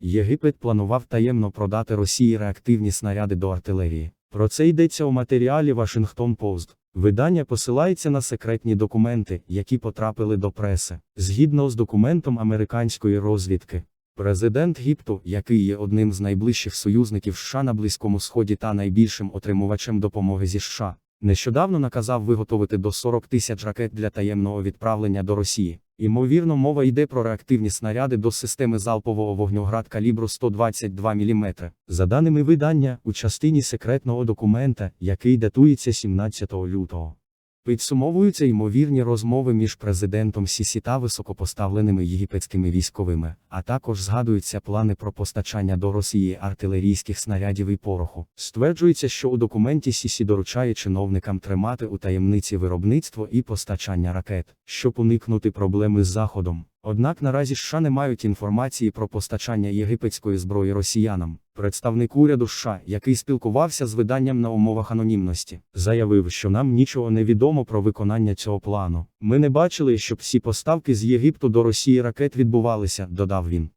Єгипет планував таємно продати Росії реактивні снаряди до артилерії. Про це йдеться у матеріалі Вашингтон Пост. Видання посилається на секретні документи, які потрапили до преси. Згідно з документом американської розвідки, президент Гіпту, який є одним з найближчих союзників США на Близькому Сході та найбільшим отримувачем допомоги зі США, нещодавно наказав виготовити до 40 тисяч ракет для таємного відправлення до Росії. Ймовірно, мова йде про реактивні снаряди до системи залпового вогню град калібру 122 мм. За даними видання, у частині секретного документа, який датується 17 лютого. Підсумовуються ймовірні розмови між президентом Сісі та високопоставленими єгипетськими військовими, а також згадуються плани про постачання до Росії артилерійських снарядів і пороху. Стверджується, що у документі Сісі доручає чиновникам тримати у таємниці виробництво і постачання ракет, щоб уникнути проблеми з Заходом. Однак наразі США не мають інформації про постачання єгипетської зброї росіянам. Представник уряду США, який спілкувався з виданням на умовах анонімності, заявив, що нам нічого не відомо про виконання цього плану. Ми не бачили, щоб всі поставки з Єгипту до Росії ракет відбувалися, додав він.